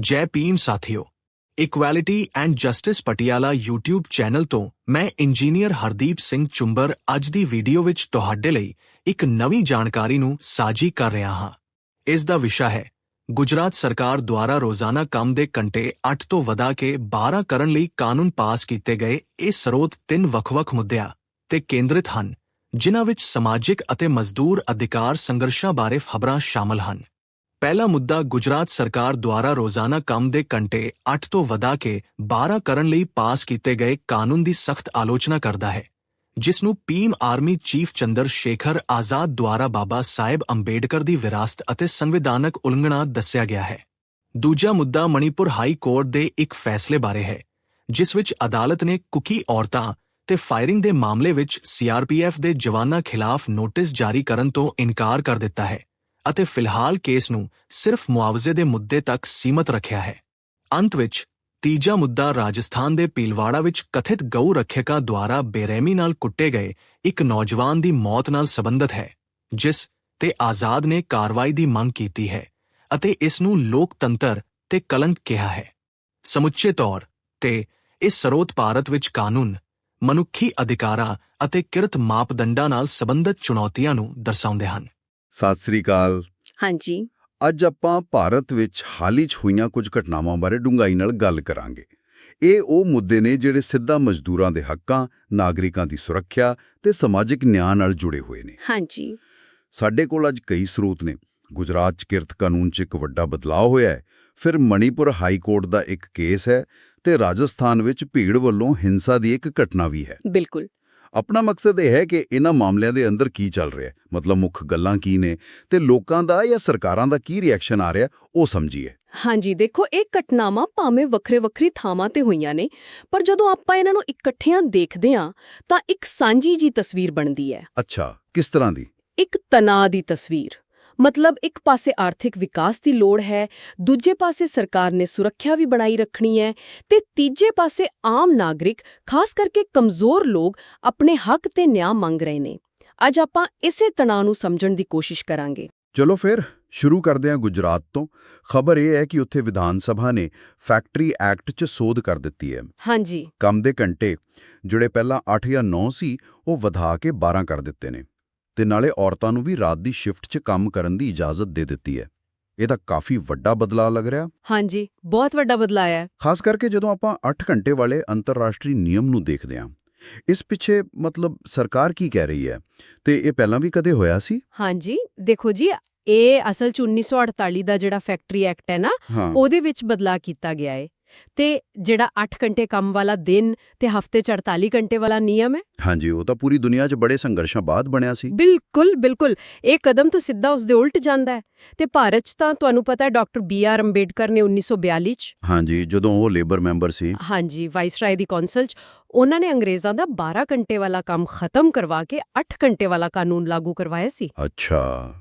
ਜੈ ਭੀਮ ਸਾਥੀਓ, equality and justice Patiala YouTube channel ਤੋਂ ਮੈਂ ਇੰਜੀਨੀਅਰ ਹਰਦੀਪ ਸਿੰਘ ਚੁੰਬਰ ਅੱਜ ਦੀ ਵੀਡੀਓ ਵਿੱਚ ਤੁਹਾਡੇ ਲਈ ਇੱਕ ਨਵੀਂ ਜਾਣਕਾਰੀ ਨੂੰ ਸਾਂਝੀ ਕਰ ਰਿਹਾ ਹਾਂ। ਇਸ ਦਾ ਵਿਸ਼ਾ ਹੈ, ਗੁਜਰਾਤ ਸਰਕਾਰ ਦੁਆਰਾ ਰੋਜ਼ਾਨਾ ਕੰਮ ਦੇ ਘੰਟੇ 8 ਤੋਂ ਵਧਾ ਕੇ 12 ਕਰਨ ਲਈ ਕਾਨੂੰਨ ਪਾਸ ਕੀਤੇ ਗਏ ਇਹ ਸਰੋਤ ਤਿੰਨ ਵੱਖ-ਵੱਖ ਮੁੱਦਿਆਂ ਤੇ ਕੇਂਦਰਿਤ ਹਨ, ਜਿਨ੍ਹਾਂ ਵਿੱਚ ਸਮਾਜਿਕ ਅਤੇ ਮਜ਼ਦੂਰ ਅਧਿਕਾਰ ਸੰਘਰਸ਼ਾਂ ਬਾਰੇ ਖਬਰਾਂ ਸ਼ਾਮਲ ਹਨ। ਪਹਿਲਾ ਮੁੱਦਾ ਗੁਜਰਾਤ ਸਰਕਾਰ ਦੁਆਰਾ ਰੋਜ਼ਾਨਾ ਕੰਮ ਦੇ ਘੰਟੇ 8 ਤੋਂ ਵਧਾ ਕੇ 12 ਕਰਨ ਲਈ ਪਾਸ ਕੀਤੇ ਗਏ ਕਾਨੂੰਨ ਦੀ ਸਖਤ ਆਲੋਚਨਾ ਕਰਦਾ ਹੈ, ਜਿਸ ਨੂੰ ਪੀਮ ਆਰਮੀ ਚੀਫ ਚੰਦਰ ਸ਼ੇਖਰ ਆਜ਼ਾਦ ਦੁਆਰਾ ਬਾਬਾ ਸਾਹਿਬ ਅੰਬੇਡਕਰ ਦੀ ਵਿਰਾਸਤ ਅਤੇ ਸੰਵਿਧਾਨਕ ਉਲੰਘਣਾ ਦੱਸਿਆ ਗਿਆ ਹੈ। ਦੂਜਾ ਮੁੱਦਾ ਮਣੀਪੁਰ ਹਾਈ ਕੋਰਟ ਦੇ ਇੱਕ ਫੈਸਲੇ ਬਾਰੇ ਹੈ, ਜਿਸ ਵਿੱਚ ਅਦਾਲਤ ਨੇ ਕੁਕੀ ਔਰਤਾਂ ਤੇ ਫਾਇਰਿੰਗ ਦੇ ਮਾਮਲੇ ਵਿੱਚ ਸੀਆਰਪੀਐਫ ਦੇ ਜਵਾਨਾਂ ਖਿਲਾਫ ਨੋਟਿਸ ਜਾਰੀ ਕਰਨ ਤੋਂ ਇਨਕਾਰ ਕਰ ਦਿੱਤਾ ਹੈ। ਅਤੇ ਫਿਲਹਾਲ ਕੇਸ ਨੂੰ ਸਿਰਫ ਮੁਆਵਜ਼ੇ ਦੇ ਮੁੱਦੇ ਤੱਕ ਸੀਮਤ ਰੱਖਿਆ ਹੈ। ਅੰਤ ਵਿੱਚ, ਤੀਜਾ ਮੁੱਦਾ ਰਾਜਸਥਾਨ ਦੇ ਪੀਲਵਾੜਾ ਵਿੱਚ ਕਥਿਤ ਗਊ ਰੱਖਿਅਕਾਂ ਦੁਆਰਾ ਬੇਰਹਿਮੀ ਨਾਲ ਕੁੱਟੇ ਗਏ ਇੱਕ ਨੌਜਵਾਨ ਦੀ ਮੌਤ ਨਾਲ ਸੰਬੰਧਿਤ ਹੈ, ਜਿਸ ਤੇ ਆਜ਼ਾਦ ਨੇ ਕਾਰਵਾਈ ਦੀ ਮੰਗ ਕੀਤੀ ਹੈ ਅਤੇ ਇਸ ਨੂੰ ਲੋਕਤੰਤਰ ਤੇ ਕਲੰਕ ਕਿਹਾ ਹੈ। ਸਮੁੱਚੇ ਤੌਰ ਤੇ, ਇਸ ਸਰੋਤ ਭਾਰਤ ਵਿੱਚ ਕਾਨੂੰਨ, ਮਨੁੱਖੀ ਅਧਿਕਾਰਾਂ ਅਤੇ ਕਿਰਤ ਮਾਪਦੰਡਾਂ ਨਾਲ ਸੰਬੰਧਿਤ ਚੁਣੌਤੀਆਂ ਨੂੰ ਦਰਸਾਉਂਦੇ ਹਨ। ਸਤਿ ਸ੍ਰੀ ਅਕਾਲ। ਹਾਂਜੀ। ਅੱਜ ਆਪਾਂ ਭਾਰਤ ਵਿੱਚ ਹਾਲ ਹੀ 'ਚ ਹੋਈਆਂ ਕੁਝ ਘਟਨਾਵਾਂ ਬਾਰੇ ਡੂੰਘਾਈ ਨਾਲ ਗੱਲ ਕਰਾਂਗੇ। ਇਹ ਉਹ ਮੁੱਦੇ ਨੇ ਜਿਹੜੇ ਸਿੱਧਾ ਮਜ਼ਦੂਰਾਂ ਦੇ ਹੱਕਾਂ ਨਾਗਰਿਕਾਂ ਦੀ ਸੁਰੱਖਿਆ ਤੇ ਸਮਾਜਿਕ ਨਿਆਂ ਨਾਲ ਜੁੜੇ ਹੋਏ ਨੇ। ਹਾਂਜੀ। ਸਾਡੇ ਕੋਲ ਅੱਜ ਕਈ ਸਰੋਤ ਨੇ। ਗੁਜਰਾਤ 'ਚ ਕਿਰਤ ਕਾਨੂੰਨ 'ਚ ਇੱਕ ਵੱਡਾ ਬਦਲਾਅ ਹੋਇਆ ਹੈ। ਫਿਰ ਮਣੀਪੁਰ ਹਾਈ ਕੋਰਟ ਦਾ ਇੱਕ ਕੇਸ ਹੈ ਤੇ ਰਾਜਸਥਾਨ ਵਿੱਚ ਭੀੜ ਵੱਲੋਂ ਹਿੰਸਾ ਦੀ ਇੱਕ ਘਟਨਾ ਵੀ ਹੈ। ਬਿਲਕੁਲ। ਆਪਣਾ ਮਕਸਦ ਇਹ ਹੈ ਕਿ ਇਹਨਾਂ ਮਾਮਲਿਆਂ ਦੇ ਅੰਦਰ ਕੀ ਚੱਲ ਰਿਹਾ ਹੈ? ਮਤਲਬ ਮੁੱਖ ਗੱਲਾਂ ਕੀ ਨੇ ਤੇ ਲੋਕਾਂ ਦਾ ਜਾਂ ਸਰਕਾਰਾਂ ਦਾ ਕੀ ਰਿਐਕਸ਼ਨ ਆ ਰਿਹਾ ਉਹ ਸਮਝੀਏ। ਹਾਂਜੀ ਦੇਖੋ ਇਹ ਘਟਨਾਵਾਂ ਭਾਵੇਂ ਵੱਖਰੇ ਵੱਖਰੀ ਥਾਵਾਂ ਤੇ ਹੋਈਆਂ ਨੇ ਪਰ ਜਦੋਂ ਆਪਾਂ ਇਹਨਾਂ ਨੂੰ ਇਕੱਠਿਆਂ ਦੇਖਦੇ ਹਾਂ ਤਾਂ ਇੱਕ ਸਾਂਝੀ ਜੀ ਤਸਵੀਰ ਬਣਦੀ ਹੈ। ਅੱਛਾ ਕਿਸ ਤਰ੍ਹਾਂ ਦੀ? ਇੱਕ ਤਣਾਅ ਦੀ ਤਸਵੀਰ। ਮਤਲਬ ਇੱਕ ਪਾਸੇ ਆਰਥਿਕ ਵਿਕਾਸ ਦੀ ਲੋੜ ਹੈ ਦੂਜੇ ਪਾਸੇ ਸਰਕਾਰ ਨੇ ਸੁਰੱਖਿਆ ਵੀ ਬਣਾਈ ਰੱਖਣੀ ਹੈ ਤੇ ਤੀਜੇ ਪਾਸੇ ਆਮ ਨਾਗਰਿਕ ਖਾਸ ਕਰਕੇ ਕਮਜ਼ੋਰ ਲੋਕ ਆਪਣੇ ਹੱਕ ਤੇ ਨਿਆਂ ਮੰਗ ਰਹੇ ਨੇ। ਅੱਜ ਆਪਾਂ ਇਸੇ ਤਣਾਅ ਨੂੰ ਸਮਝਣ ਦੀ ਕੋਸ਼ਿਸ਼ ਕਰਾਂਗੇ। ਚਲੋ ਫਿਰ ਸ਼ੁਰੂ ਕਰਦੇ ਹਾਂ ਗੁਜਰਾਤ ਤੋਂ। ਖਬਰ ਇਹ ਹੈ ਕਿ ਉੱਥੇ ਵਿਧਾਨ ਸਭਾ ਨੇ ਫੈਕਟਰੀ ਐਕਟ 'ਚ ਸੋਧ ਕਰ ਦਿੱਤੀ ਹੈ। ਹਾਂਜੀ। ਕੰਮ ਦੇ ਘੰਟੇ ਜਿਹੜੇ ਪਹਿਲਾਂ 8 ਜਾਂ 9 ਸੀ ਉਹ ਵਧਾ ਕੇ 12 ਕਰ ਦਿੱਤੇ ਨੇ। ਤੇ ਨਾਲੇ ਔਰਤਾਂ ਨੂੰ ਵੀ ਰਾਤ ਦੀ ਸ਼ਿਫਟ 'ਚ ਕੰਮ ਕਰਨ ਦੀ ਇਜਾਜ਼ਤ ਦੇ ਦਿੱਤੀ ਹੈ। ਇਹ ਤਾਂ ਕਾਫੀ ਵੱਡਾ ਬਦਲਾਅ ਲੱਗ ਰਿਹਾ। ਹਾਂਜੀ ਬਹੁਤ ਵੱਡਾ ਬਦਲਾਅ ਹੈ। ਖਾਸ ਕਰਕੇ ਜਦੋਂ ਆਪਾਂ 8 ਘੰਟੇ ਵਾਲੇ ਅੰਤਰਰਾਸ਼ਟਰੀ ਨਿਯਮ ਨੂੰ ਦੇਖਦੇ ਹਾਂ ਇਸ ਪਿੱਛੇ ਮਤਲਬ ਸਰਕਾਰ ਕੀ ਕਹਿ ਰਹੀ ਹੈ? ਤੇ ਇਹ ਪਹਿਲਾਂ ਵੀ ਕਦੇ ਹੋਇਆ ਸੀ? ਹਾਂਜੀ ਦੇਖੋ ਜੀ ਇਹ ਅਸਲ ਚ 1948 ਦਾ ਜਿਹੜਾ ਫੈਕਟਰੀ ਐਕਟ ਹੈ ਨਾ ਉਹਦੇ ਵਿੱਚ ਬਦਲਾਅ ਕੀਤਾ ਗਿਆ ਹੈ। ਤੇ ਜਿਹੜਾ 8 ਘੰਟੇ ਕੰਮ ਵਾਲਾ ਦਿਨ ਤੇ ਹਫ਼ਤੇ ਚ 48 ਘੰਟੇ ਵਾਲਾ ਨਿਯਮ ਹੈ? ਹਾਂਜੀ ਉਹ ਤਾਂ ਪੂਰੀ ਦੁਨੀਆ 'ਚ ਬੜੇ ਸੰਘਰਸ਼ਾਂ ਬਾਅਦ ਬਣਿਆ ਸੀ। ਬਿਲਕੁਲ ਬਿਲਕੁਲ। ਇਹ ਕਦਮ ਤਾਂ ਸਿੱਧਾ ਉਸ ਦੇ ਉਲਟ ਜਾਂਦਾ ਹੈ। ਤੇ ਭਾਰਤ ਚ ਤਾਂ ਤੁਹਾਨੂੰ ਪਤਾ ਹੈ ਡਾਕਟਰ ਬੀ ਆਰ ਅੰਬੇਡਕਰ ਨੇ 1942 ਚ ਹਾਂਜੀ ਜਦੋਂ ਉਹ ਲੇਬਰ ਮੈਂਬਰ ਸੀ। ਹਾਂਜੀ ਵਾਇਸਰਾਏ ਦੀ ਕੌਂਸਲ ਚ ਉਹਨਾਂ ਨੇ ਅੰਗਰੇਜ਼ਾਂ ਦਾ 12 ਘੰਟੇ ਵਾਲਾ ਕੰਮ ਖਤਮ ਕਰਵਾ ਕੇ 8 ਘੰਟੇ ਵਾਲਾ ਕਾਨੂੰਨ ਲਾਗੂ ਕਰਵਾਇਆ ਸੀ। ਅੱਛਾ।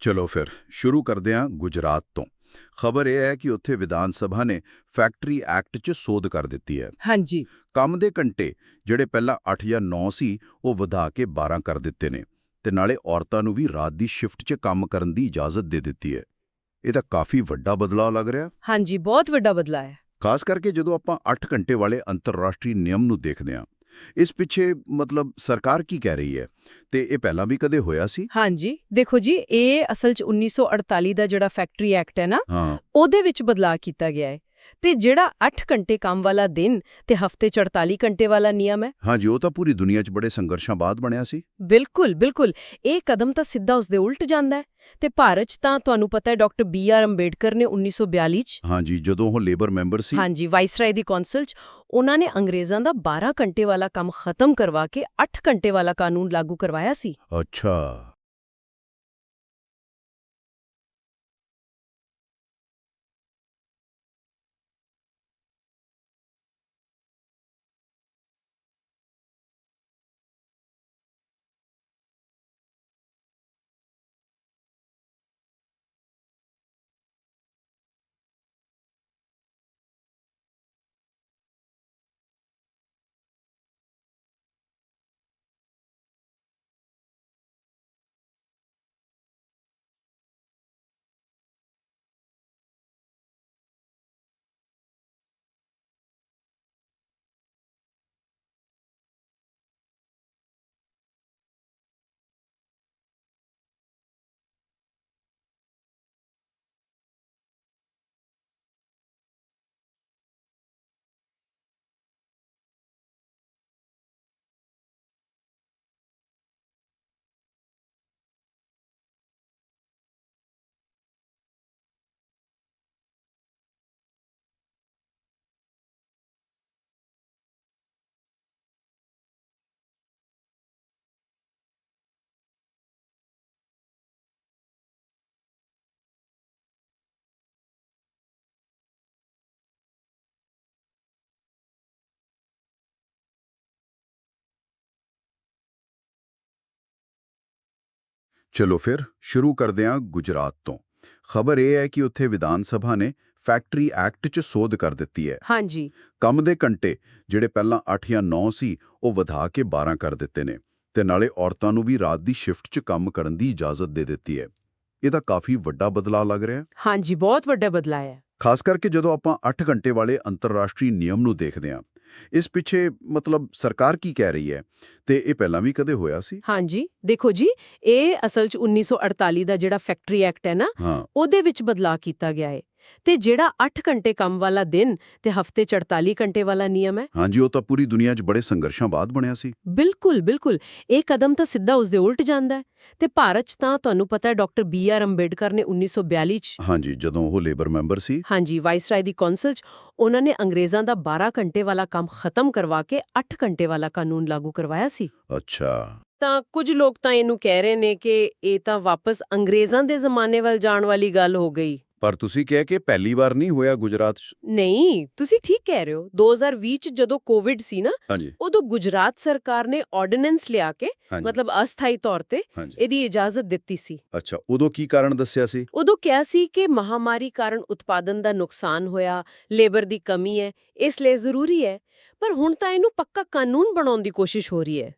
ਚਲੋ ਫਿਰ ਸ਼ੁਰੂ ਕਰਦੇ ਹਾਂ ਗੁਜਰਾਤ ਤੋਂ। ਖਬਰ ਇਹ ਹੈ ਕਿ ਉੱਥੇ ਵਿਧਾਨ ਸਭਾ ਨੇ ਫੈਕਟਰੀ ਐਕਟ 'ਚ ਸੋਧ ਕਰ ਦਿੱਤੀ ਹੈ। ਹਾਂਜੀ। ਕੰਮ ਦੇ ਘੰਟੇ ਜਿਹੜੇ ਪਹਿਲਾਂ 8 ਜਾਂ 9 ਸੀ ਉਹ ਵਧਾ ਕੇ 12 ਕਰ ਦਿੱਤੇ ਨੇ ਤੇ ਨਾਲੇ ਔਰਤਾਂ ਨੂੰ ਵੀ ਰਾਤ ਦੀ ਸ਼ਿਫਟ 'ਚ ਕੰਮ ਕਰਨ ਦੀ ਇਜਾਜ਼ਤ ਦੇ ਦਿੱਤੀ ਹੈ। ਇਹ ਤਾਂ ਕਾਫੀ ਵੱਡਾ ਬਦਲਾਅ ਲੱਗ ਰਿਹਾ। ਹਾਂਜੀ ਬਹੁਤ ਵੱਡਾ ਬਦਲਾਅ ਹੈ। ਖਾਸ ਕਰਕੇ ਜਦੋਂ ਆਪਾਂ 8 ਘੰਟੇ ਵਾਲੇ ਅੰਤਰਰਾਸ਼ਟਰੀ ਨਿਯਮ ਨੂੰ ਦੇਖਦੇ ਹਾਂ। ਇਸ ਪਿੱਛੇ ਮਤਲਬ ਸਰਕਾਰ ਕੀ ਕਹਿ ਰਹੀ ਹੈ? ਤੇ ਇਹ ਪਹਿਲਾਂ ਵੀ ਕਦੇ ਹੋਇਆ ਸੀ? ਹਾਂਜੀ। ਦੇਖੋ ਜੀ ਇਹ ਅਸਲ 'ਚ 1948 ਦਾ ਜਿਹੜਾ ਫੈਕਟਰੀ ਐਕਟ ਹੈ ਨਾ ਉਹਦੇ ਵਿੱਚ ਬਦਲਾਅ ਕੀਤਾ ਗਿਆ ਹੈ। ਤੇ ਜਿਹੜਾ 8 ਘੰਟੇ ਕੰਮ ਵਾਲਾ ਦਿਨ ਤੇ ਹਫ਼ਤੇ 'ਚ 48 ਘੰਟੇ ਵਾਲਾ ਨਿਯਮ ਹੈ? ਹਾਂਜੀ ਉਹ ਤਾਂ ਪੂਰੀ ਦੁਨੀਆ 'ਚ ਬੜੇ ਸੰਘਰਸ਼ਾਂ ਬਾਅਦ ਬਣਿਆ ਸੀ। ਬਿਲਕੁਲ ਬਿਲਕੁਲ। ਇਹ ਕਦਮ ਤਾਂ ਸਿੱਧਾ ਉਸਦੇ ਉਲਟ ਜਾਂਦਾ ਹੈ। ਤੇ ਭਾਰਤ 'ਚ ਤਾਂ ਤੁਹਾਨੂੰ ਪਤਾ ਹੈ ਡਾਕਟਰ ਬੀ ਆਰ ਅੰਬੇਡਕਰ ਨੇ 1942 'ਚ ਹਾਂਜੀ ਜਦੋਂ ਉਹ ਲੇਬਰ ਮੈਂਬਰ ਸੀ। ਹਾਂਜੀ ਵਾਇਸਰਾਏ ਦੀ ਕੌਂਸਲ 'ਚ ਉਹਨਾਂ ਨੇ ਅੰਗਰੇਜ਼ਾਂ ਦਾ 12 ਘੰਟੇ ਵਾਲਾ ਕੰਮ ਖਤਮ ਕਰਵਾ ਕੇ 8 ਘੰਟੇ ਵਾਲਾ ਕਾਨੂੰਨ ਲਾਗੂ ਕਰਵਾਇਆ ਸੀ। ਅੱਛਾ। ਚਲੋ ਫਿਰ ਸ਼ੁਰੂ ਕਰਦੇ ਹਾਂ ਗੁਜਰਾਤ ਤੋਂ। ਖਬਰ ਇਹ ਹੈ ਕਿ ਉੱਥੇ ਵਿਧਾਨ ਸਭਾ ਨੇ ਫੈਕਟਰੀ ਐਕਟ 'ਚ ਸੋਧ ਕਰ ਦਿੱਤੀ ਹੈ। ਹਾਂਜੀ। ਕੰਮ ਦੇ ਘੰਟੇ ਜਿਹੜੇ ਪਹਿਲਾਂ 8 ਜਾਂ 9 ਸੀ ਉਹ ਵਧਾ ਕੇ 12 ਕਰ ਦਿੱਤੇ ਨੇ ਤੇ ਨਾਲੇ ਔਰਤਾਂ ਨੂੰ ਵੀ ਰਾਤ ਦੀ ਸ਼ਿਫਟ 'ਚ ਕੰਮ ਕਰਨ ਦੀ ਇਜਾਜ਼ਤ ਦੇ ਦਿੱਤੀ ਹੈ। ਇਹ ਤਾਂ ਕਾਫੀ ਵੱਡਾ ਬਦਲਾਅ ਲੱਗ ਰਿਹਾ ਹੈ। ਹਾਂਜੀ ਬਹੁਤ ਵੱਡਾ ਬਦਲਾਅ ਹੈ। ਖਾਸ ਕਰਕੇ ਜਦੋਂ ਆਪਾਂ 8 ਘੰਟੇ ਵਾਲੇ ਅੰਤਰਰਾਸ਼ਟਰੀ ਨਿਯਮ ਨੂੰ ਦੇਖਦੇ ਹਾਂ ਇਸ ਪਿੱਛੇ ਮਤਲਬ ਸਰਕਾਰ ਕੀ ਕਹਿ ਰਹੀ ਹੈ? ਤੇ ਇਹ ਪਹਿਲਾਂ ਵੀ ਕਦੇ ਹੋਇਆ ਸੀ? ਹਾਂਜੀ ਦੇਖੋ ਜੀ ਇਹ ਅਸਲ 'ਚ 1948 ਦਾ ਜਿਹੜਾ ਫੈਕਟਰੀ ਐਕਟ ਹੈ ਨਾ ਉਹਦੇ ਵਿੱਚ ਬਦਲਾਅ ਕੀਤਾ ਗਿਆ ਹੈ ਤੇ ਜਿਹੜਾ 8 ਘੰਟੇ ਕੰਮ ਵਾਲਾ ਦਿਨ ਤੇ ਹਫ਼ਤੇ 'ਚ 48 ਘੰਟੇ ਵਾਲਾ ਨਿਯਮ ਹੈ? ਹਾਂਜੀ ਉਹ ਤਾਂ ਪੂਰੀ ਦੁਨੀਆ 'ਚ ਬੜੇ ਸੰਘਰਸ਼ਾਂ ਬਾਅਦ ਬਣਿਆ ਸੀ। ਬਿਲਕੁਲ ਬਿਲਕੁਲ। ਇਹ ਕਦਮ ਤਾਂ ਸਿੱਧਾ ਉਸਦੇ ਉਲਟ ਜਾਂਦਾ ਹੈ। ਤੇ ਭਾਰਤ 'ਚ ਤਾਂ ਤੁਹਾਨੂੰ ਪਤਾ ਹੈ ਡਾਕਟਰ ਬੀ ਆਰ ਅੰਬੇਡਕਰ ਨੇ 1942 'ਚ ਹਾਂਜੀ ਜਦੋਂ ਉਹ ਲੇਬਰ ਮੈਂਬਰ ਸੀ। ਹਾਂਜੀ ਵਾਇਸਰਾਏ ਦੀ ਕੌਂਸਲ 'ਚ ਉਹਨਾਂ ਨੇ ਅੰਗਰੇਜ਼ਾਂ ਦਾ 12 ਘੰਟੇ ਵਾਲਾ ਕੰਮ ਖਤਮ ਕਰਵਾ ਕੇ 8 ਘੰਟੇ ਵਾਲਾ ਕਾਨੂੰਨ ਲਾਗੂ ਕਰਵਾਇਆ ਸੀ। ਅੱਛਾ। ਤਾਂ ਕੁਝ ਲੋਕ ਤਾਂ ਇਹਨੂੰ ਕਹਿ ਰਹੇ ਨੇ ਕਿ ਇਹ ਤਾਂ ਵਾਪਸ ਅੰਗਰੇਜ਼ਾਂ ਦੇ ਜ਼ਮਾਨੇ ਵੱਲ ਜਾਣ ਵਾਲੀ ਗੱਲ ਹੋ ਗਈ। ਪਰ ਤੁਸੀਂ ਕਿਹਾ ਕਿ ਪਹਿਲੀ ਵਾਰ ਨਹੀਂ ਹੋਇਆ ਗੁਜਰਾਤ 'ਚ? ਨਹੀਂ ਤੁਸੀਂ ਠੀਕ ਕਹਿ ਰਹੇ ਹੋ। 2020 ਚ ਜਦੋਂ ਕੋਵਿਡ ਸੀ ਨਾ ਹਾਂਜੀ। ਉਦੋਂ ਗੁਜਰਾਤ ਸਰਕਾਰ ਨੇ ਆਰਡੀਨੈਂਸ ਲਿਆ ਕੇ ਹਾਂਜੀ। ਮਤਲਬ ਅਸਥਾਈ ਤੌਰ ਤੇ ਹਾਂਜੀ। ਇਹਦੀ ਇਜਾਜ਼ਤ ਦਿੱਤੀ ਸੀ। ਅੱਛਾ ਉਦੋਂ ਕੀ ਕਾਰਨ ਦੱਸਿਆ ਸੀ? ਉਦੋਂ ਕਿਹਾ ਸੀ ਕਿ ਮਹਾਮਾਰੀ ਕਾਰਨ ਉਤਪਾਦਨ ਦਾ ਨੁਕਸਾਨ ਹੋਇਆ ਲੇਬਰ ਦੀ ਕਮੀ ਹੈ ਇਸ ਲਈ ਜ਼ਰੂਰੀ ਹੈ। ਪਰ ਹੁਣ ਤਾਂ ਇਹਨੂੰ ਪੱਕਾ ਕਾਨੂੰਨ ਬਣਾਉਣ ਦੀ ਕੋਸ਼ਿਸ਼ ਹੋ ਰਹੀ ਹੈ ਹੂੰ।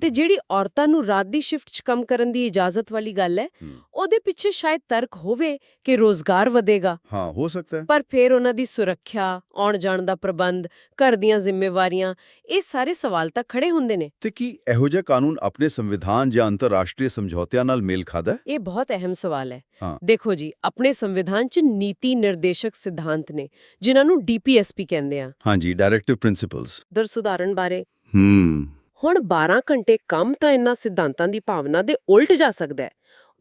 ਤੇ ਜਿਹੜੀ ਔਰਤਾਂ ਨੂੰ ਰਾਤ ਦੀ ਸ਼ਿਫਟ 'ਚ ਕੰਮ ਕਰਨ ਦੀ ਇਜਾਜ਼ਤ ਵਾਲੀ ਗੱਲ ਹੈ। ਉਹਦੇ ਪਿੱਛੇ ਸ਼ਾਇਦ ਤਰਕ ਹੋਵੇ ਕਿ ਰੋਜ਼ਗਾਰ ਵਧੇਗਾ। ਹਾਂ ਹੋ ਸਕਦਾ ਹੈ। ਪਰ ਫਿਰ ਉਹਨਾਂ ਦੀ ਸੁਰੱਖਿਆ ਆਉਣ ਜਾਣ ਦਾ ਪ੍ਰਬੰਧ ਘਰ ਦੀਆਂ ਜ਼ਿੰਮੇਵਾਰੀਆਂ ਇਹ ਸਾਰੇ ਸਵਾਲ ਤਾਂ ਖੜੇ ਹੁੰਦੇ ਨੇ। ਤੇ ਕੀ ਇਹੋ ਜਿਹਾ ਕਾਨੂੰਨ ਆਪਣੇ ਸੰਵਿਧਾਨ ਜਾਂ ਅੰਤਰਰਾਸ਼ਟਰੀ ਸਮਝੌਤਿਆਂ ਨਾਲ ਮੇਲ ਖਾਦਾ? ਇਹ ਬਹੁਤ ਅਹਿਮ ਸਵਾਲ ਹੈ। ਹਾਂ। ਦੇਖੋ ਜੀ ਆਪਣੇ ਸੰਵਿਧਾਨ 'ਚ ਨੀਤੀ ਨਿਰਦੇਸ਼ਕ ਸਿਧਾਂਤ ਨੇ ਜਿਨ੍ਹਾਂ ਨੂੰ ਡੀਪੀਐਸਪੀ ਕਹਿੰਦੇ ਆ। ਹਾਂਜੀ ਡਾਇਰੈਕਟਿਵ ਪ੍ਰਿੰਸੀਪਲਸ। ਦਰ ਸੁਧਾਰਨ ਬਾਰੇ। ਹੂੰ। ਹੁਣ 12 ਘੰਟੇ ਕੰਮ ਤਾਂ ਇਹਨਾਂ ਸਿਧਾਂਤਾਂ ਦੀ ਭਾਵਨਾ ਦੇ ਉਲਟ ਜਾ ਸਕਦਾ ਹੈ।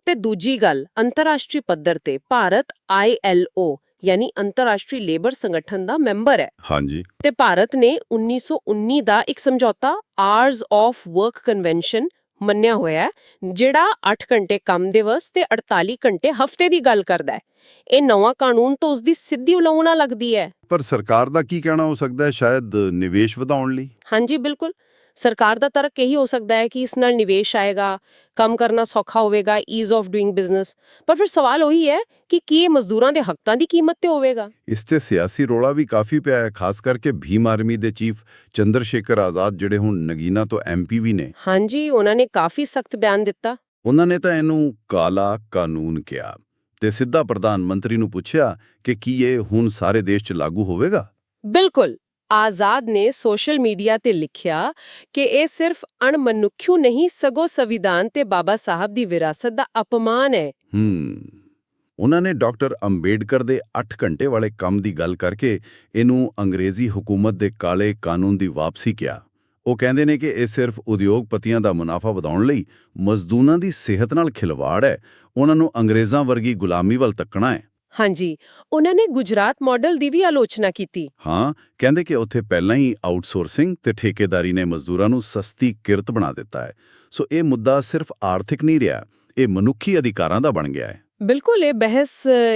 ਤੇ ਦੂਜੀ ਗੱਲ ਅੰਤਰਰਾਸ਼ਟਰੀ ਪੱਧਰ ਤੇ ਭਾਰਤ ILO ਯਾਨੀ ਅੰਤਰਰਾਸ਼ਟਰੀ ਲੇਬਰ ਸੰਗਠਨ ਦਾ ਮੈਂਬਰ ਹੈ। ਹਾਂਜੀ। ਤੇ ਭਾਰਤ ਨੇ 1919 ਦਾ ਇੱਕ ਸਮਝੌਤਾ ਆਰਸ ਆਫ ਵਰਕ ਕਨਵੈਨਸ਼ਨ ਮੰਨਿਆ ਹੋਇਆ ਜਿਹੜਾ 8 ਘੰਟੇ ਕੰਮ ਦਿਵਸ ਤੇ 48 ਘੰਟੇ ਹਫ਼ਤੇ ਦੀ ਗੱਲ ਕਰਦਾ ਹੈ। ਇਹ ਨਵਾਂ ਕਾਨੂੰਨ ਤਾਂ ਉਸ ਦੀ ਸਿੱਧੀ ਉਲੰਘਣਾ ਲੱਗਦੀ ਹੈ। ਪਰ ਸਰਕਾਰ ਦਾ ਕੀ ਕਹਿਣਾ ਹੋ ਸਕਦਾ ਹੈ? ਸ਼ਾਇਦ ਨਿਵੇਸ਼ ਵਧਾਉਣ ਲਈ? ਹਾਂਜੀ ਬਿਲਕੁਲ। ਸਰਕਾਰ ਦਾ ਤਰਕ ਇਹੀ ਹੋ ਸਕਦਾ ਹੈ ਕਿ ਇਸ ਨਾਲ ਨਿਵੇਸ਼ ਆਏਗਾ ਕੰਮ ਕਰਨਾ ਸੌਖਾ ਹੋਵੇਗਾ ਈਜ਼ ਆਫ ਡੂਇੰਗ ਬਿਜ਼ਨਸ ਪਰ ਫਿਰ ਸਵਾਲ ਉਹੀ ਹੈ ਕਿ ਕੀ ਇਹ ਮਜ਼ਦੂਰਾਂ ਦੇ ਹੱਕਾਂ ਦੀ ਕੀਮਤ ਤੇ ਹੋਵੇਗਾ? ਇਸ 'ਤੇ ਸਿਆਸੀ ਰੋਲਾ ਵੀ ਕਾਫੀ ਪਿਆ ਹੈ ਖਾਸ ਕਰਕੇ ਭੀਮ ਆਰਮੀ ਦੇ ਚੀਫ ਚੰਦਰ ਸ਼ੇਖਰ ਆਜ਼ਾਦ ਜਿਹੜੇ ਹੁਣ ਨਗੀਨਾ ਤੋਂ ਐਮਪੀ ਵੀ ਨੇ। ਹਾਂਜੀ ਉਹਨਾਂ ਨੇ ਕਾਫੀ ਸਖਤ ਬਿਆਨ ਦਿੱਤਾ। ਉਹਨਾਂ ਨੇ ਤਾਂ ਇਹਨੂੰ ਕਾਲਾ ਕਾਨੂੰਨ ਕਿਹਾ ਤੇ ਸਿੱਧਾ ਪ੍ਰਧਾਨ ਮੰਤਰੀ ਨੂੰ ਪੁੱਛਿਆ ਕਿ ਕੀ ਇਹ ਹੁਣ ਸਾਰੇ ਦੇਸ਼ 'ਚ ਲਾਗੂ ਹੋਵੇਗਾ? ਬਿਲਕੁਲ। ਆਜ਼ਾਦ ਨੇ ਸੋਸ਼ਲ ਮੀਡੀਆ ਤੇ ਲਿਖਿਆ ਕਿ ਇਹ ਸਿਰਫ ਅਣਮਨੁੱਖਿਓ ਨਹੀਂ, ਸਗੋਂ ਸੰਵਿਧਾਨ ਤੇ ਬਾਬਾ ਸਾਹਿਬ ਦੀ ਵਿਰਾਸਤ ਦਾ ਅਪਮਾਨ ਹੈ। ਹੂੰ। ਉਹਨਾਂ ਨੇ ਡਾਕਟਰ ਅੰਬੇਡਕਰ ਦੇ 8 ਘੰਟੇ ਵਾਲੇ ਕੰਮ ਦੀ ਗੱਲ ਕਰਕੇ ਇਹਨੂੰ ਅੰਗਰੇਜ਼ੀ ਹਕੂਮਤ ਦੇ ਕਾਲੇ ਕਾਨੂੰਨ ਦੀ ਵਾਪਸੀ ਕਿਹਾ। ਉਹ ਕਹਿੰਦੇ ਨੇ ਕਿ ਇਹ ਸਿਰਫ ਉਦਯੋਗਪਤੀਆਂ ਦਾ ਮੁਨਾਫਾ ਵਧਾਉਣ ਲਈ ਮਜ਼ਦੂਰਾਂ ਦੀ ਸਿਹਤ ਨਾਲ ਖਿਲਵਾੜ ਹੈ। ਉਹਨਾਂ ਨੂੰ ਅੰਗਰੇਜ਼ਾਂ ਵਰਗੀ ਗੁਲਾਮੀ ਵੱਲ ਤੱਕਣਾ ਹੈ। ਹਾਂਜੀ ਉਹਨਾਂ ਨੇ ਗੁਜਰਾਤ ਮਾਡਲ ਦੀ ਵੀ ਆਲੋਚਨਾ ਕੀਤੀ। ਹਾਂ ਕਹਿੰਦੇ ਕਿ ਉੱਥੇ ਪਹਿਲਾਂ ਹੀ ਆਊਟਸੋਰਸਿੰਗ ਤੇ ਠੇਕੇਦਾਰੀ ਨੇ ਮਜ਼ਦੂਰਾਂ ਨੂੰ ਸਸਤੀ ਕਿਰਤ ਬਣਾ ਦਿੱਤਾ ਹੈ। ਸੋ ਇਹ ਮੁੱਦਾ ਸਿਰਫ ਆਰਥਿਕ ਨਹੀਂ ਰਿਹਾ ਇਹ ਮਨੁੱਖੀ ਅਧਿਕਾਰਾਂ ਦਾ ਬਣ ਗਿਆ ਹੈ। ਬਿਲਕੁਲ ਇਹ ਬਹਿਸ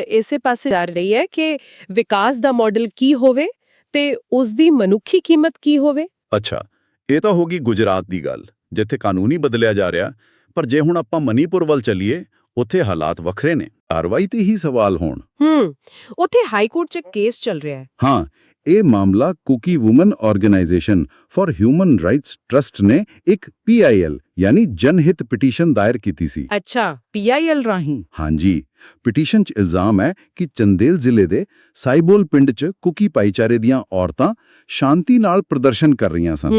ਇਸੇ ਪਾਸੇ ਜਾ ਰਹੀ ਹੈ ਕਿ ਵਿਕਾਸ ਦਾ ਮਾਡਲ ਕੀ ਹੋਵੇ ਤੇ ਉਸ ਦੀ ਮਨੁੱਖੀ ਕੀਮਤ ਕੀ ਹੋਵੇ। ਅੱਛਾ ਇਹ ਤਾਂ ਹੋ ਗਈ ਗੁਜਰਾਤ ਦੀ ਗੱਲ ਜਿੱਥੇ ਕਾਨੂੰਨ ਬਦਲਿਆ ਜਾ ਰਿਹਾ ਪਰ ਜੇ ਹੁਣ ਆਪਾਂ ਮਨੀਪੁਰ ਵੱਲ ਚੱਲੀਏ ਉੱਥੇ ਹਾਲਾਤ ਵੱਖਰੇ ਨੇ। ਕਾਰਵਾਈ ਤੇ ਹੀ ਸਵਾਲ ਹੋਣ। ਹੂੰ ਉੱਥੇ ਹਾਈ ਕੋਰਟ 'ਚ ਕੇਸ ਚੱਲ ਰਿਹਾ ਹੈ। ਹਾਂ ਇਹ ਮਾਮਲਾ Kuki women organisation for human rights trust ਨੇ ਇੱਕ ਪੀਆਈਐਲ ਯਾਨੀ ਜਨਹਿਤ ਪਟੀਸ਼ਨ ਦਾਇਰ ਕੀਤੀ ਸੀ। ਅੱਛਾ ਪੀਆਈਐਲ ਰਾਹੀਂ। ਹਾਂਜੀ ਪਟੀਸ਼ਨ 'ਚ ਇਲਜ਼ਾਮ ਹੈ ਕਿ ਚੰਦੇਲ ਜ਼ਿਲ੍ਹੇ ਦੇ ਸਾਈਬੋਲ ਪਿੰਡ 'ਚ ਕੁਕੀ ਭਾਈਚਾਰੇ ਦੀਆਂ ਔਰਤਾਂ ਸ਼ਾਂਤੀ ਨਾਲ ਪ੍ਰਦਰਸ਼ਨ ਕਰ ਰਹੀਆਂ ਸਨ।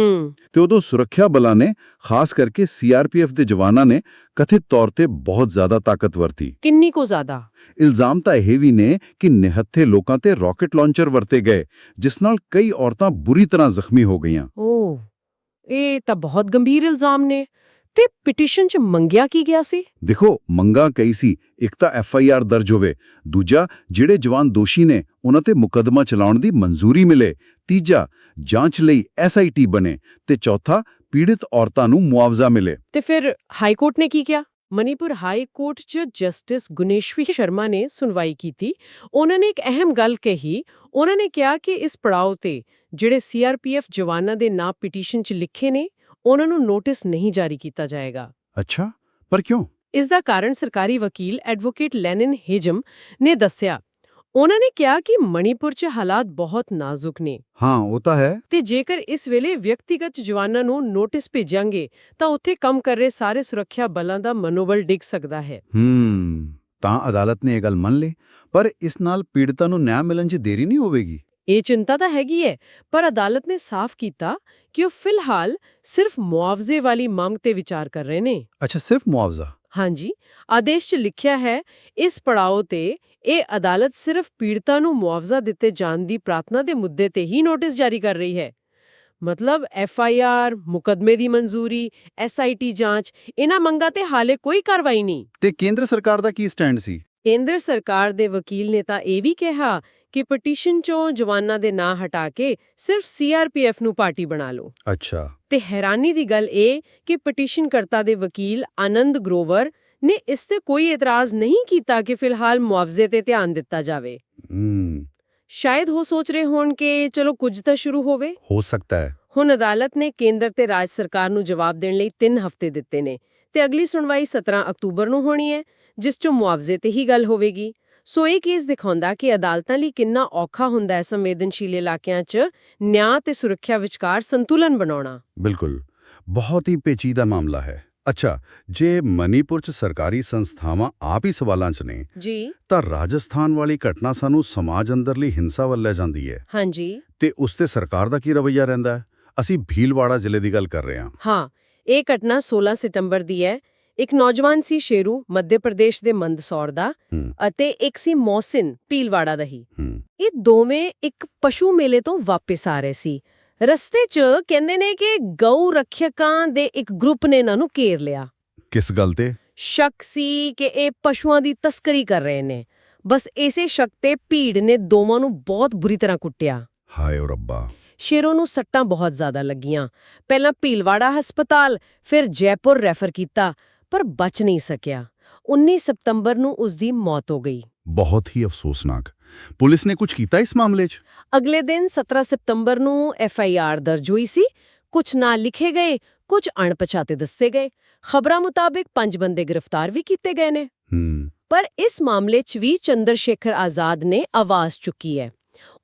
ਤੇ ਉਦੋਂ ਸੁਰੱਖਿਆ ਬਲਾਂ ਨੇ ਖਾਸ ਕਰਕੇ ਸੀਆਰਪੀਐਫ ਦੇ ਜਵਾਨਾਂ ਨੇ ਕਥਿਤ ਤੌਰ ਤੇ ਬਹੁਤ ਜ਼ਿਆਦਾ ਤਾਕਤ ਵਰਤੀ ਕਿੰਨੀ ਕੋ ਜ਼ਿਆਦਾ? ਇਲਜ਼ਾਮ ਤਾਂ ਇਹ ਵੀ ਨੇ ਕਿ ਨਿਹੱਥੇ ਲੋਕਾਂ ਤੇ ਰਾਕਟ ਲਾਂਚਰ ਵਰਤੇ ਗਏ ਜਿਸ ਨਾਲ ਕਈ ਔਰਤਾਂ ਬੁਰੀ ਤਰ੍ਹਾਂ ਜ਼ਖਮੀ ਹੋ ਗਈਆਂ। ਓ ਇਹ ਤਾਂ ਬਹੁਤ ਗੰਭੀਰ ਇਲਜ਼ਾਮ ਨੇ। ਤੇ ਪਟੀਸ਼ਨ 'ਚ ਮੰਗਿਆ ਕੀ ਗਿਆ ਸੀ? ਦੇਖੋ ਮੰਗਾ ਕਈ ਸੀ। ਇੱਕ ਤਾਂ ਐਫਆਈਆਰ ਦਰਜ ਹੋਵੇ। ਦੂਜਾ ਜਿਹੜੇ ਜਵਾਨ ਦੋਸ਼ੀ ਨੇ ਉਹਨਾਂ ਤੇ ਮੁਕੱਦਮਾ ਚਲਾਉਣ ਦੀ ਮਨਜ਼ੂਰੀ ਮਿਲੇ। ਤੀਜਾ ਜਾਂਚ ਲਈ ਐਸਆਈਟੀ ਬਣੇ। ਤੇ ਚੌਥਾ ਪੀੜਿਤ ਔਰਤਾਂ ਨੂੰ ਮੁਆਵਜ਼ਾ ਮਿਲੇ। ਤੇ ਫਿਰ ਹਾਈ ਕੋਰਟ ਨੇ ਕੀ ਕਿਹਾ? ਮਨੀਪੁਰ ਹਾਈ ਕੋਰਟ 'ਚ ਜਸਟਿਸ ਗੁਨੇਸ਼ਵੀ ਸ਼ਰਮਾ ਨੇ ਸੁਣਵਾਈ ਕੀਤੀ। ਉਹਨਾਂ ਨੇ ਇੱਕ ਅਹਿਮ ਗੱਲ ਕਹੀ। ਉਹਨਾਂ ਨੇ ਕਿਹਾ ਕਿ ਇਸ ਪੜਾਅ ਤੇ ਜਿਹੜੇ ਸੀਆਰਪੀਐਫ ਜਵਾਨਾਂ ਦੇ ਨਾਂ ਪਟੀਸ਼ਨ 'ਚ ਲਿਖੇ ਨੇ ਉਹਨਾਂ ਨੂੰ ਨੋਟਿਸ ਨਹੀਂ ਜਾਰੀ ਕੀਤਾ ਜਾਏਗਾ। ਅੱਛਾ ਪਰ ਕਿਉਂ? ਇਸ ਦਾ ਕਾਰਨ ਸਰਕਾਰੀ ਵਕੀਲ ਐਡਵੋਕੇਟ ਲੈਨਨ ਹੇਜਮ ਨੇ ਦੱਸਿਆ। ਉਹਨਾਂ ਨੇ ਕਿਹਾ ਕਿ ਮਣੀਪੁਰ 'ਚ ਹਾਲਾਤ ਬਹੁਤ ਨਾਜ਼ੁਕ ਨੇ। ਹਾਂ ਉਹ ਤਾਂ ਹੈ। ਤੇ ਜੇਕਰ ਇਸ ਵੇਲੇ ਵਿਅਕਤੀਗਤ ਜਵਾਨਾਂ ਨੂੰ ਨੋਟਿਸ ਭੇਜਾਂਗੇ ਤਾਂ ਉੱਥੇ ਕੰਮ ਕਰ ਰਹੇ ਸਾਰੇ ਸੁਰੱਖਿਆ ਬਲਾਂ ਦਾ ਮਨੋਬਲ ਡਿੱਗ ਸਕਦਾ ਹੈ। ਹੂੰ ਤਾਂ ਅਦਾਲਤ ਨੇ ਇਹ ਗੱਲ ਮੰਨ ਲਈ ਪਰ ਇਸ ਨਾਲ ਪੀੜਤਾਂ ਨੂੰ ਨਿਆਂ ਮਿਲਣ 'ਚ ਦੇਰੀ ਨਹੀਂ ਹੋਵੇਗੀ? ਇਹ ਚਿੰਤਾ ਤਾਂ ਹੈਗੀ ਹੈ ਪਰ ਅਦਾਲਤ ਨੇ ਸਾਫ਼ ਕੀਤਾ ਕਿ ਉਹ ਫਿਲਹਾਲ ਸਿਰਫ ਮੁਆਵਜ਼ੇ ਵਾਲੀ ਮੰਗ ਤੇ ਵਿਚਾਰ ਕਰ ਰਹੇ ਨੇ। ਅੱਛਾ ਸਿਰਫ ਮੁਆਵਜ਼ਾ? ਹਾਂਜੀ ਆਦੇਸ਼ 'ਚ ਲਿਖਿਆ ਹੈ ਇਸ ਪੜਾਅ ਤੇ ਇਹ ਅਦਾਲਤ ਸਿਰਫ ਪੀੜਤਾਂ ਨੂੰ ਮੁਆਵਜ਼ਾ ਦਿੱਤੇ ਜਾਣ ਦੀ ਪ੍ਰਾਰਥਨਾ ਦੇ ਮੁੱਦੇ ਤੇ ਹੀ ਨੋਟਿਸ ਜਾਰੀ ਕਰ ਰਹੀ ਹੈ। ਮਤਲਬ ਐਫ ਆਈ ਆਰ ਮੁਕਦਮੇ ਦੀ ਮਨਜ਼ੂਰੀ ਐਸ ਆਈ ਟੀ ਜਾਂਚ ਇਹਨਾਂ ਮੰਗਾਂ ਤੇ ਹਾਲੇ ਕੋਈ ਕਾਰਵਾਈ ਨਹੀਂ। ਤੇ ਕੇਂਦਰ ਸਰਕਾਰ ਦਾ ਕੀ ਸਟੈਂਡ ਸੀ? ਕੇਂਦਰ ਸਰਕਾਰ ਦੇ ਵਕੀਲ ਨੇ ਤਾਂ ਇਹ ਵੀ ਕਿਹਾ ਕਿ ਪਟੀਸ਼ਨ 'ਚੋਂ ਜਵਾਨਾਂ ਦੇ ਨਾਂ ਹਟਾ ਕੇ ਸਿਰਫ ਸੀਆਰਪੀਐਫ ਨੂੰ ਪਾਰਟੀ ਬਣਾ ਲਓ। ਅੱਛਾ। ਤੇ ਹੈਰਾਨੀ ਦੀ ਗੱਲ ਇਹ ਕਿ ਪਟੀਸ਼ਨਕਰਤਾ ਦੇ ਵਕੀਲ ਆਨੰਦ ਗਰੋਵਰ ਨੇ ਇਸ ਤੇ ਕੋਈ ਇਤਰਾਜ਼ ਨਹੀਂ ਕੀਤਾ ਕਿ ਫਿਲਹਾਲ ਮੁਆਵਜ਼ੇ ਤੇ ਧਿਆਨ ਦਿੱਤਾ ਜਾਵੇ। ਹੂੰ। ਸ਼ਾਇਦ ਉਹ ਸੋਚ ਰਹੇ ਹੋਣ ਕਿ ਚਲੋ ਕੁਝ ਤਾਂ ਸ਼ੁਰੂ ਹੋਵੇ। ਹੋ ਸਕਦਾ ਹੈ। ਹੁਣ ਅਦਾਲਤ ਨੇ ਕੇਂਦਰ ਤੇ ਰਾਜ ਸਰਕਾਰ ਨੂੰ ਜਵਾਬ ਦੇਣ ਲਈ 3 ਹਫ਼ਤੇ ਦਿੱਤੇ ਨੇ ਤੇ ਅਗਲੀ ਸੁਣਵਾਈ 17 ਅਕਤੂਬਰ ਨੂੰ ਹੋਣੀ ਹੈ। ਜਿਸ 'ਚ ਮੁਆਵਜ਼ੇ ਤੇ ਹੀ ਗੱਲ ਹੋਵੇਗੀ। ਸੋ ਇਹ ਕੇਸ ਦਿਖਾਉਂਦਾ ਕਿ ਅਦਾਲਤਾਂ ਲਈ ਕਿੰਨਾ ਔਖਾ ਹੁੰਦਾ ਹੈ ਸੰਵੇਦਨਸ਼ੀਲ ਇਲਾਕਿਆਂ 'ਚ ਨਿਆਂ ਤੇ ਸੁਰੱਖਿਆ ਵਿਚਕਾਰ ਸੰਤੁਲਨ ਬਣਾਉਣਾ। ਬਿਲਕੁਲ। ਬਹੁਤ ਹੀ ਪੇਚੀਦਾ ਮਾਮਲਾ ਹੈ। ਅੱਛਾ ਜੇ ਮਨੀਪੁਰ 'ਚ ਸਰਕਾਰੀ ਸੰਸਥਾਵਾਂ ਆਪ ਹੀ ਸਵਾਲਾਂ 'ਚ ਨੇ ਜੀ। ਤਾਂ ਰਾਜਸਥਾਨ ਵਾਲੀ ਘਟਨਾ ਸਾਨੂੰ ਸਮਾਜ ਅੰਦਰਲੀ ਹਿੰਸਾ ਵੱਲ ਲੈ ਜਾਂਦੀ ਹੈ। ਹਾਂਜੀ। ਤੇ ਉਸ ਤੇ ਸਰਕਾਰ ਦਾ ਕੀ ਰਵੱਈਆ ਰਹਿੰਦਾ ਹੈ? ਅਸੀਂ ਭੀਲਵਾੜਾ ਜ਼ਿਲ੍ਹੇ ਦੀ ਗੱਲ ਕਰ ਰਹੇ ਹਾਂ। ਹਾਂ ਇਹ ਘਟਨਾ 16 ਸਤੰਬਰ ਦੀ ਹੈ। ਇੱਕ ਨੌਜਵਾਨ ਸੀ ਸ਼ੇਰੂ ਮੱਧ ਪ੍ਰਦੇਸ਼ ਦੇ ਮੰਦਸੌਰ ਦਾ। ਅਤੇ ਇੱਕ ਸੀ ਮੌਸਿਨ ਪੀਲਵਾੜਾ ਦਾ ਹੀ। ਇਹ ਦੋਵੇਂ ਇੱਕ ਪਸ਼ੂ ਮੇਲੇ ਤੋਂ ਵਾਪਸ ਆ ਰਹੇ ਸੀ। ਰਸਤੇ 'ਚ ਕਹਿੰਦੇ ਨੇ ਕਿ ਗਊ ਰੱਖਿਅਕਾਂ ਦੇ ਇੱਕ ਗਰੁੱਪ ਨੇ ਇਹਨਾਂ ਨੂੰ ਘੇਰ ਲਿਆ। ਕਿਸ ਗੱਲ ਤੇ? ਸ਼ੱਕ ਸੀ ਕਿ ਇਹ ਪਸ਼ੂਆਂ ਦੀ ਤਸਕਰੀ ਕਰ ਰਹੇ ਨੇ। ਬਸ ਇਸੇ ਸ਼ੱਕ ਤੇ ਭੀੜ ਨੇ ਦੋਵਾਂ ਨੂੰ ਬਹੁਤ ਬੁਰੀ ਤਰ੍ਹਾਂ ਕੁੱਟਿਆ। ਹਾਏ ਰੱਬਾ। ਸ਼ੇਰੋ ਨੂੰ ਸੱਟਾਂ ਬਹੁਤ ਜ਼ਿਆਦਾ ਲੱਗੀਆਂ। ਪਹਿਲਾਂ ਭੀਲਵਾੜਾ ਹਸਪਤਾਲ ਫਿਰ ਜੈਪੁਰ ਰੈਫਰ ਕੀਤਾ। ਪਰ ਬਚ ਨਹੀਂ ਸਕਿਆ। 19 ਸਤੰਬਰ ਨੂੰ ਉਸ ਦੀ ਮੌਤ ਹੋ ਗਈ। ਬਹੁਤ ਹੀ ਅਫਸੋਸਨਾਕ। ਪੁਲਿਸ ਨੇ ਕੁਝ ਕੀਤਾ ਇਸ ਮਾਮਲੇ 'ਚ? ਅਗਲੇ ਦਿਨ 17 ਸਤੰਬਰ ਨੂੰ ਐਫ ਆਈ ਆਰ ਦਰਜ ਹੋਈ ਸੀ। ਕੁਝ ਨਾਂ ਲਿਖੇ ਗਏ ਕੁਝ ਅਣਪਛਾਤੇ ਦੱਸੇ ਗਏ। ਖਬਰਾਂ ਮੁਤਾਬਕ ਪੰਜ ਬੰਦੇ ਗ੍ਰਿਫਤਾਰ ਵੀ ਕੀਤੇ ਗਏ ਨੇ। ਪਰ ਇਸ ਮਾਮਲੇ 'ਚ ਵੀ ਚੰਦਰ ਸ਼ੇਖਰ ਆਜ਼ਾਦ ਨੇ ਆਵਾਜ਼ ਚੁੱਕੀ ਹੈ।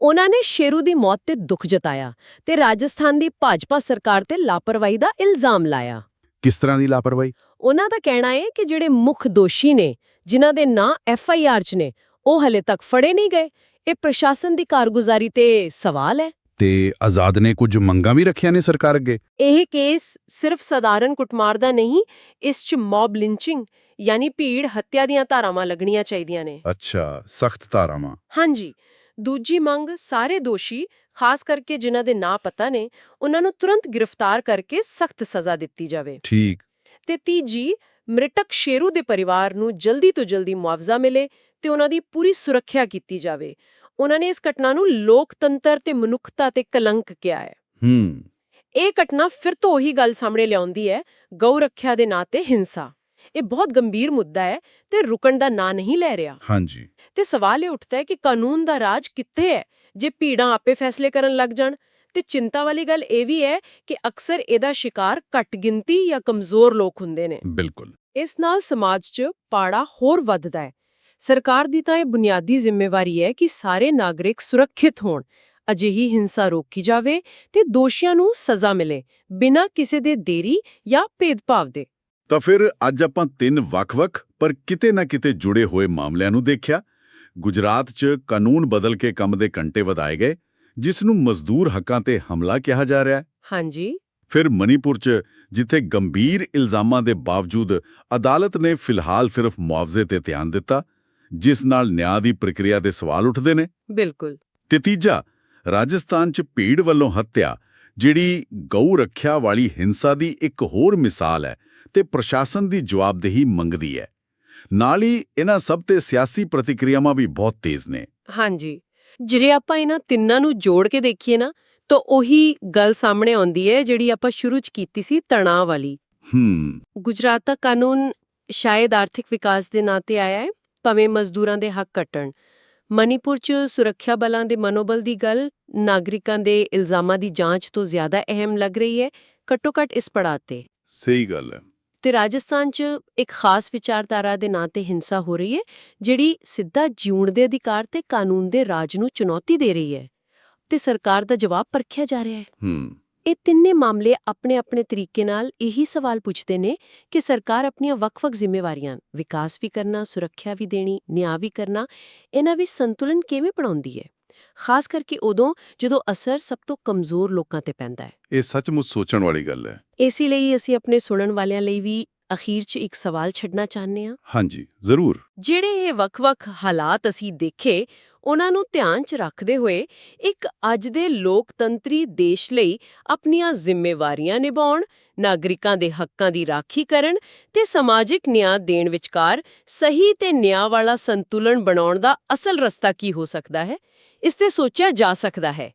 ਉਹਨਾਂ ਨੇ ਸ਼ੇਰੂ ਦੀ ਮੌਤ ਤੇ ਦੁੱਖ ਜਤਾਇਆ ਤੇ ਰਾਜਸਥਾਨ ਦੀ ਭਾਜਪਾ ਸਰਕਾਰ ਤੇ ਲਾਪਰਵਾਹੀ ਦਾ ਇਲਜ਼ਾਮ ਲਾਇਆ। ਕਿਸ ਤਰ੍ਹਾਂ ਦੀ ਲਾਪਰਵਾਹੀ? ਉਹਨਾਂ ਦਾ ਕਹਿਣਾ ਹੈ ਕਿ ਜਿਹੜੇ ਮੁੱਖ ਦੋਸ਼ੀ ਨੇ ਜਿਨ੍ਹਾਂ ਦੇ ਨਾਂ ਐਫ ਆਈ ਆਰ 'ਚ ਨੇ ਉਹ ਹਲੇ ਤੱਕ ਫੜੇ ਨਹੀਂ ਗਏ। ਇਹ ਪ੍ਰਸ਼ਾਸਨ ਦੀ ਕਾਰਗੁਜ਼ਾਰੀ ਤੇ ਸਵਾਲ ਹੈ। ਤੇ ਆਜ਼ਾਦ ਨੇ ਕੁਝ ਮੰਗਾਂ ਵੀ ਰੱਖੀਆਂ ਨੇ ਸਰਕਾਰ ਅੱਗੇ? ਇਹ ਕੇਸ ਸਿਰਫ ਸਧਾਰਨ ਕੁੱਟਮਾਰ ਦਾ ਨਹੀਂ ਇਸ 'ਚ ਮੌਬ ਲਿੰਚਿੰਗ ਯਾਨੀ ਭੀੜ ਹੱਤਿਆ ਦੀਆਂ ਧਾਰਾਵਾਂ ਲੱਗਣੀਆਂ ਚਾਹੀਦੀਆਂ ਨੇ। ਅੱਛਾ ਸਖਤ ਧਾਰਾਵਾਂ। ਹਾਂਜੀ ਦੂਜੀ ਮੰਗ ਸਾਰੇ ਦੋਸ਼ੀ ਖਾਸ ਕਰਕੇ ਜਿਨ੍ਹਾਂ ਦੇ ਨਾਂ ਪਤਾ ਨੇ ਉਹਨਾਂ ਨੂੰ ਤੁਰੰਤ ਗ੍ਰਿਫਤਾਰ ਕਰਕੇ ਸਖਤ ਸਜ਼ਾ ਦਿੱਤੀ ਜਾਵੇ। ਠੀਕ। ਤੇ ਤੀਜੀ ਮ੍ਰਿਤਕ ਸ਼ੇਰੂ ਦੇ ਪਰਿਵਾਰ ਨੂੰ ਜਲਦੀ ਤੋਂ ਜਲਦੀ ਮੁਆਵਜ਼ਾ ਮਿਲੇ ਤੇ ਉਹਨਾਂ ਦੀ ਪੂਰੀ ਸੁਰੱਖਿਆ ਕੀਤੀ ਜਾਵੇ। ਉਹਨਾਂ ਨੇ ਇਸ ਘਟਨਾ ਨੂੰ ਲੋਕਤੰਤਰ ਤੇ ਮਨੁੱਖਤਾ ਤੇ ਕਲੰਕ ਕਿਹਾ ਹੈ। ਹੂੰ। ਇਹ ਘਟਨਾ ਫਿਰ ਤੋਂ ਉਹੀ ਗੱਲ ਸਾਹਮਣੇ ਲਿਆਉਂਦੀ ਹੈ ਗਊ ਰੱਖਿਆ ਦੇ ਨਾਂ ਤੇ ਹਿੰਸਾ। ਇਹ ਬਹੁਤ ਗੰਭੀਰ ਮੁੱਦਾ ਹੈ ਤੇ ਰੁਕਣ ਦਾ ਨਾਂ ਨਹੀਂ ਲੈ ਰਿਹਾ। ਹਾਂਜੀ। ਤੇ ਸਵਾਲ ਇਹ ਉੱਠਦਾ ਹੈ ਕਿ ਕਾਨੂੰਨ ਦਾ ਰਾਜ ਕਿੱਥੇ ਹੈ ਜੇ ਭੀੜਾਂ ਆਪੇ ਫੈਸਲੇ ਕਰਨ ਲੱਗ ਜਾਣ? ਤੇ ਚਿੰਤਾ ਵਾਲੀ ਗੱਲ ਇਹ ਵੀ ਹੈ ਕਿ ਅਕਸਰ ਇਹਦਾ ਸ਼ਿਕਾਰ ਘੱਟ ਗਿਣਤੀ ਜਾਂ ਕਮਜ਼ੋਰ ਲੋਕ ਹੁੰਦੇ ਨੇ। ਬਿਲਕੁਲ। ਇਸ ਨਾਲ ਸਮਾਜ 'ਚ ਪਾੜਾ ਹੋਰ ਵੱਧਦਾ ਹੈ। ਸਰਕਾਰ ਦੀ ਤਾਂ ਇਹ ਬੁਨਿਆਦੀ ਜ਼ਿੰਮੇਵਾਰੀ ਹੈ ਕਿ ਸਾਰੇ ਨਾਗਰਿਕ ਸੁਰੱਖਿਅਤ ਹੋਣ ਅਜਿਹੀ ਹਿੰਸਾ ਰੋਕੀ ਜਾਵੇ ਤੇ ਦੋਸ਼ੀਆਂ ਨੂੰ ਸਜ਼ਾ ਮਿਲੇ ਬਿਨਾਂ ਕਿਸੇ ਦੇ ਦੇਰੀ ਜਾਂ ਭੇਦਭਾਵ ਦੇ। ਤਾਂ ਫਿਰ ਅੱਜ ਆਪਾਂ ਤਿੰਨ ਵੱਖ-ਵੱਖ ਪਰ ਕਿਤੇ ਨਾ ਕਿਤੇ ਜੁੜੇ ਹੋਏ ਮਾਮਲਿਆਂ ਨੂੰ ਦੇਖਿਆ। ਗੁਜਰਾਤ 'ਚ ਕਾਨੂੰਨ ਬਦਲ ਕੇ ਕੰਮ ਦੇ ਘੰਟੇ ਵਧਾਏ ਗਏ ਜਿਸ ਨੂੰ ਮਜ਼ਦੂਰ ਹੱਕਾਂ ਤੇ ਹਮਲਾ ਕਿਹਾ ਜਾ ਰਿਹਾ ਹੈ। ਹਾਂਜੀ। ਫਿਰ ਮਨੀਪੁਰ 'ਚ ਜਿੱਥੇ ਗੰਭੀਰ ਇਲਜ਼ਾਮਾਂ ਦੇ ਬਾਵਜੂਦ ਅਦਾਲਤ ਨੇ ਫਿਲਹਾਲ ਸਿਰਫ ਮੁਆਵਜ਼ੇ ਤੇ ਧਿਆਨ ਦਿੱਤਾ ਜਿਸ ਨਾਲ ਨਿਆਂ ਦੀ ਪ੍ਰਕਿਰਿਆ ਦੇ ਸਵਾਲ ਉੱਠਦੇ ਨੇ। ਬਿਲਕੁਲ। ਤੇ ਤੀਜਾ ਰਾਜਸਥਾਨ 'ਚ ਭੀੜ ਵੱਲੋਂ ਹੱਤਿਆ ਜਿਹੜੀ ਗਊ ਰੱਖਿਆ ਵਾਲੀ ਹਿੰਸਾ ਦੀ ਇੱਕ ਹੋਰ ਮਿਸਾਲ ਹੈ ਤੇ ਪ੍ਰਸ਼ਾਸਨ ਦੀ ਜਵਾਬਦੇਹੀ ਮੰਗਦੀ ਹੈ। ਨਾਲ ਹੀ ਇਹਨਾਂ ਸਭ ਤੇ ਸਿਆਸੀ ਪ੍ਰਤੀਕਿਰਿਆਵਾਂ ਵੀ ਬਹੁਤ ਤੇਜ਼ ਨੇ। ਹਾਂਜੀ। ਜੇ ਆਪਾਂ ਇਹਨਾਂ ਤਿੰਨਾਂ ਨੂੰ ਜੋੜ ਕੇ ਦੇਖੀਏ ਨਾ ਤਾਂ ਉਹੀ ਗੱਲ ਸਾਹਮਣੇ ਆਉਂਦੀ ਹੈ ਜਿਹੜੀ ਆਪਾਂ ਸ਼ੁਰੂ 'ਚ ਕੀਤੀ ਸੀ ਤਣਾਅ ਵਾਲੀ। ਹੂੰ। ਗੁਜਰਾਤ ਦਾ ਕਾਨੂੰਨ ਸ਼ਾਇਦ ਆਰਥਿਕ ਵਿਕਾਸ ਦੇ ਨਾਂ ਤੇ ਆਇਆ ਹੈ ਭਾਵੇਂ ਮਜ਼ਦੂਰਾਂ ਦੇ ਹੱਕ ਕੱਟਣ ਮਨੀਪੁਰ 'ਚ ਸੁਰੱਖਿਆ ਬਲਾਂ ਦੇ ਮਨੋਬਲ ਦੀ ਗੱਲ ਨਾਗਰਿਕਾਂ ਦੇ ਇਲਜ਼ਾਮਾਂ ਦੀ ਜਾਂਚ ਤੋਂ ਜ਼ਿਆਦਾ ਅਹਿਮ ਲੱਗ ਰਹੀ ਹੈ ਘੱਟੋ-ਘੱਟ ਇਸ ਪੜਾਅ ਤੇ। ਸਹੀ ਗੱਲ ਹੈ। ਤੇ ਰਾਜਸਥਾਨ 'ਚ ਇੱਕ ਖਾਸ ਵਿਚਾਰਧਾਰਾ ਦੇ ਨਾਂ ਤੇ ਹਿੰਸਾ ਹੋ ਰਹੀ ਹੈ ਜਿਹੜੀ ਸਿੱਧਾ ਜਿਉਣ ਦੇ ਅਧਿਕਾਰ ਤੇ ਕਾਨੂੰਨ ਦੇ ਰਾਜ ਨੂੰ ਚੁਣੌਤੀ ਦੇ ਰਹੀ ਹੈ ਤੇ ਸਰਕਾਰ ਦਾ ਜਵਾਬ ਪਰਖਿਆ ਜਾ ਰਿਹਾ ਹੈ। ਹੂੰ। ਇਹ ਤਿੰਨੇ ਮਾਮਲੇ ਆਪਣੇ-ਆਪਣੇ ਤਰੀਕੇ ਨਾਲ ਇਹੀ ਸਵਾਲ ਪੁੱਛਦੇ ਨੇ ਕਿ ਸਰਕਾਰ ਆਪਣੀਆਂ ਵੱਖ-ਵੱਖ ਜ਼ਿੰਮੇਵਾਰੀਆਂ ਵਿਕਾਸ ਵੀ ਕਰਨਾ, ਸੁਰੱਖਿਆ ਵੀ ਦੇਣੀ, ਨਿਆਂ ਵੀ ਕਰਨਾ ਇਹਨਾਂ ਵਿੱਚ ਸੰਤੁਲਨ ਕਿਵੇਂ ਬਣਾਉਂਦੀ ਹੈ? ਖਾਸ ਕਰਕੇ ਉਦੋਂ ਜਦੋਂ ਅਸਰ ਸਭ ਤੋਂ ਕਮਜ਼ੋਰ ਲੋਕਾਂ ਤੇ ਪੈਂਦਾ ਹੈ। ਇਹ ਸੱਚਮੁੱਚ ਸੋਚਣ ਵਾਲੀ ਗੱਲ ਹੈ। ਇਸੇ ਲਈ ਅਸੀਂ ਆਪਣੇ ਸੁਣਨ ਵਾਲਿਆਂ ਲਈ ਵੀ ਅਖੀਰ 'ਚ ਇੱਕ ਸਵਾਲ ਛੱਡਣਾ ਚਾਹੁੰਦੇ ਹਾਂ। ਹਾਂਜੀ ਜ਼ਰੂਰ। ਜਿਹੜੇ ਇਹ ਵੱਖ-ਵੱਖ ਹਾਲਾਤ ਅਸੀਂ ਦੇਖੇ ਉਹਨਾਂ ਨੂੰ ਧਿਆਨ 'ਚ ਰੱਖਦੇ ਹੋਏ ਇੱਕ ਅੱਜ ਦੇ ਲੋਕਤੰਤਰੀ ਦੇਸ਼ ਲਈ ਆਪਣੀਆਂ ਜ਼ਿੰਮੇਵਾਰੀਆਂ ਨਿਭਾਉਣ ਨਾਗਰਿਕਾਂ ਦੇ ਹੱਕਾਂ ਦੀ ਰਾਖੀ ਕਰਨ ਤੇ ਸਮਾਜਿਕ ਨਿਆਂ ਦੇਣ ਵਿਚਕਾਰ ਸਹੀ ਤੇ ਨਿਆਂ ਵਾਲਾ ਸੰਤੁਲਨ ਬਣਾਉਣ ਦਾ ਅਸਲ ਰਸਤਾ ਕੀ ਹੋ ਸਕਦਾ ਹੈ? ਇਸ ਤੇ ਸੋਚਿਆ ਜਾ ਸਕਦਾ ਹੈ।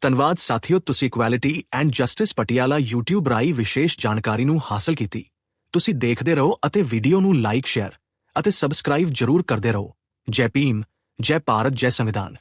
ਧੰਨਵਾਦ ਸਾਥੀਓ, ਤੁਸੀਂ equality and justice Patiala YouTube ਰਾਹੀਂ ਵਿਸ਼ੇਸ਼ ਜਾਣਕਾਰੀ ਨੂੰ ਹਾਸਲ ਕੀਤੀ। ਤੁਸੀਂ ਦੇਖਦੇ ਰਹੋ ਅਤੇ ਵੀਡੀਓ ਨੂੰ ਲਾਈਕ ਸ਼ੇਅਰ ਅਤੇ ਸਬਸਕ੍ਰਾਈਬ ਜ਼ਰੂਰ ਕਰਦੇ ਰਹੋ। ਜੈ ਭੀਮ, ਜੈ ਭਾਰਤ, ਜੈ ਸੰਵਿਧਾਨ।